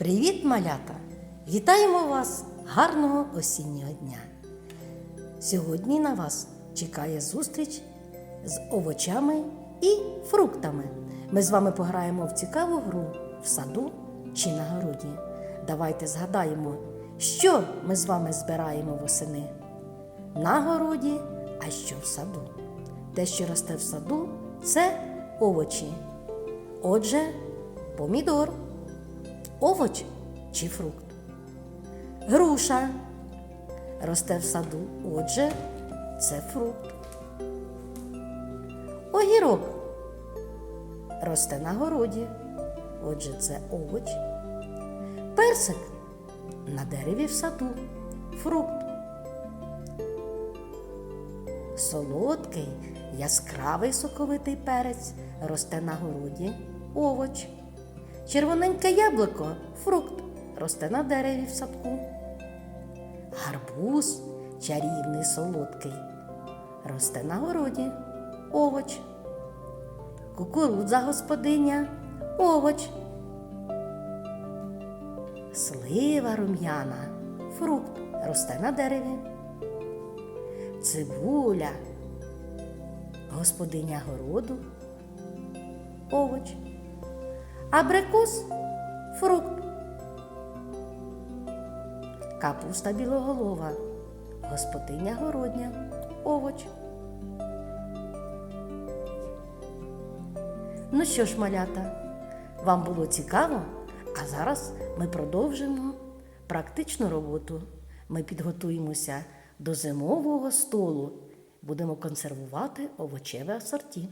Привіт, малята! Вітаємо вас гарного осіннього дня! Сьогодні на вас чекає зустріч з овочами і фруктами. Ми з вами пограємо в цікаву гру в саду чи на городі. Давайте згадаємо, що ми з вами збираємо восени на городі, а що в саду. Те, що росте в саду, це овочі. Отже, помідор, овоч чи фрукт. Груша росте в саду, отже, це фрукт. Огірок росте на городі, отже, це овоч. Персик на дереві в саду, фрукт. Солодкий, яскравий соковитий перець росте на городі, овоч. Червоненьке яблуко фрукт росте на дереві в садку. Гарбуз чарівний солодкий росте на городі, овоч. Кукурудза господиня, овоч. Слива рум'яна, фрукт росте на дереві. Цибуля, господиня городу, овоч. Абрикос фрукт. Капуста білоголова, господиня городня, овоч. Ну що ж, малята, вам було цікаво? А зараз ми продовжимо практичну роботу. Ми підготуємося до зимового столу. Будемо консервувати овочеве асорті.